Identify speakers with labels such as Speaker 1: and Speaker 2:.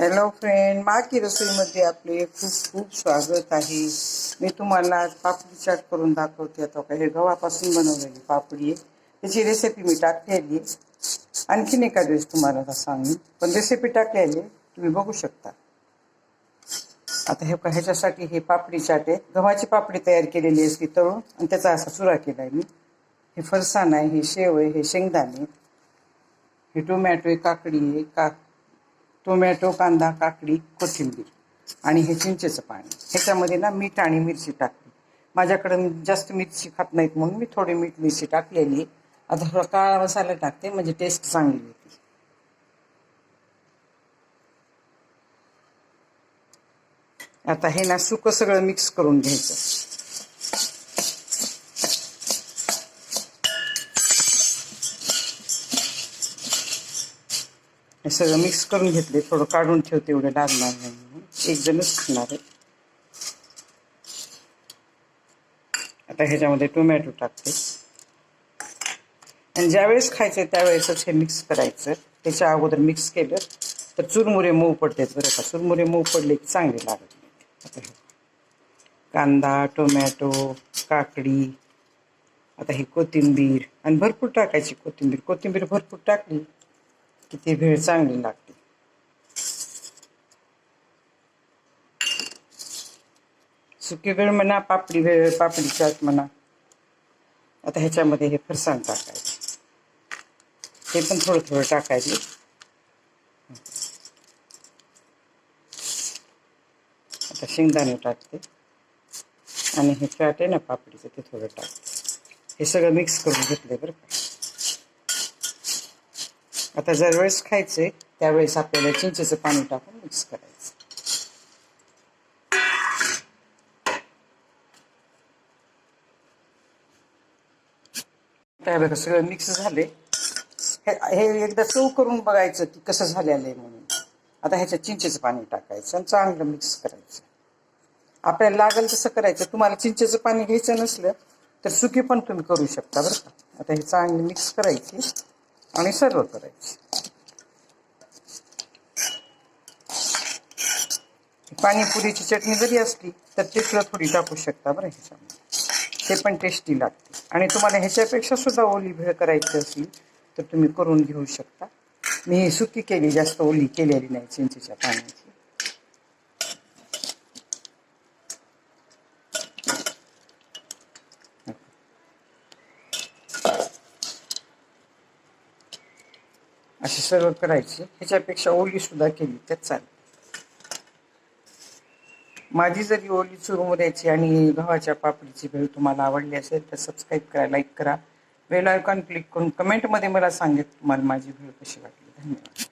Speaker 1: Hello friend माकी रसोईमध्ये आपले खूप खूप स्वागत आहे. मी तुम्हाला आज पापडी चाट करून दाखवते. आता का हे गव्हापासून बनवलेली पापडी आहे. त्याची रेसिपी मी टाकलेली आहे. आणखीन एका दिवस तुम्हाला आता सांगेन. पण रेसिपी टाकलेली आहे, तुम्ही बघू शकता. आता हे का ह्याच्यासाठी हे पापडी चाट आहे. गव्हाची पापडी तयार केलेली असती तळून. आणि त्याचा असा चुरा केला आहे मी. हे फरसाण आहे हे शेव आहे हे शेंगदाणे. हे टोमॅटो आहे काकडी आहे का टोमॅटो कांदा काकडी कोथिंबीर आणि हे चिंचेचं पाणी. ह्याच्यामध्ये ना मीठ आणि मिरची टाकली माझ्याकडे जास्त मिरची खात नाहीत म्हणून मी थोडी मीठ मिरची टाकलेली. आहे. आता थोडा काळा मसाला टाकते म्हणजे टेस्ट चांगली येते. आता हे ना सुकं सगळं मिक्स करून घ्यायचं. हे सगळं मिक्स करून घेतले. थोडं काढून ठेवते एवढं लागणार नाही म्हणून. एक जणच खाणार आहे. आता ह्याच्यामध्ये टोमॅटो टाकते. आणि ज्यावेळेस खायचं त्यावेळेसच हे मिक्स करायचं. त्याच्या अगोदर मिक्स केलं तर चुरमुरे मऊ पडतात बरं का. चुरमुरे मऊ पडले की चांगले लागत नाहीत आता हे. कांदा टोमॅटो काकडी आता ही कोथिंबीर. आणि भरपूर टाकायची कोथिंबीर. कोथिंबीर भरपूर टाकली की ती भेळ चांगली लागते. सुकी भेळ म्हणा पापडी भेळ पापडी चाट म्हणा आता ह्याच्यामध्ये हे फरसाण टाकायचं. ते पण थोडं थोडं टाकायचे. आता शेंगदाणे टाकते. आणि हे चाट आहे ना पापडीचं ते थोडं टाकते. हे सगळं मिक्स करून घेतले बरं का. आता ज्यावेळेस खायचे खायचंय त्यावेळेस आपल्याला चिंचेचं पाणी टाकून मिक्स करायचं. काय बघा सगळं मिक्स झाले. हे एकदा चव करून बघायचं की कसं झालेलं आहे म्हणून. आता ह्याच्यात चिंचेचं पाणी टाकायचं आणि चांगलं मिक्स करायचं. आपल्याला लागेल तसं करायचं. तुम्हाला चिंचेचं पाणी घ्यायचं नसलं तर सुकी पण तुम्ही करू शकता बरं का. आता हे चांगली मिक्स करायची. आणि सर्व करायची. पाणीपुरीची चटणी जरी असली तर ते सुद्धा थोडी टाकू शकता बरं ह्याच्यामध्ये. ते पण टेस्टी लागते. आणि तुम्हाला ह्याच्यापेक्षा सुद्धा ओली भेळ करायची असली तर तुम्ही करून घेऊ शकता. मी ही सुकी केली जास्त ओली केलेली नाही चिंचेच्या पाण्याची. अशी सर्व करायची. ह्याच्यापेक्षा ओली सुद्धा केली तर चालेल. माझी जरी ओली चुरमुऱ्याची आणि गव्हाच्या पापडीची भेळ तुम्हाला आवडली असेल तर सबस्क्राईब करा लाईक करा. बेल आयकॉन क्लिक करून कमेंटमध्ये मला सांगेल तुम्हाला माझी भेळ कशी वाटली. धन्यवाद.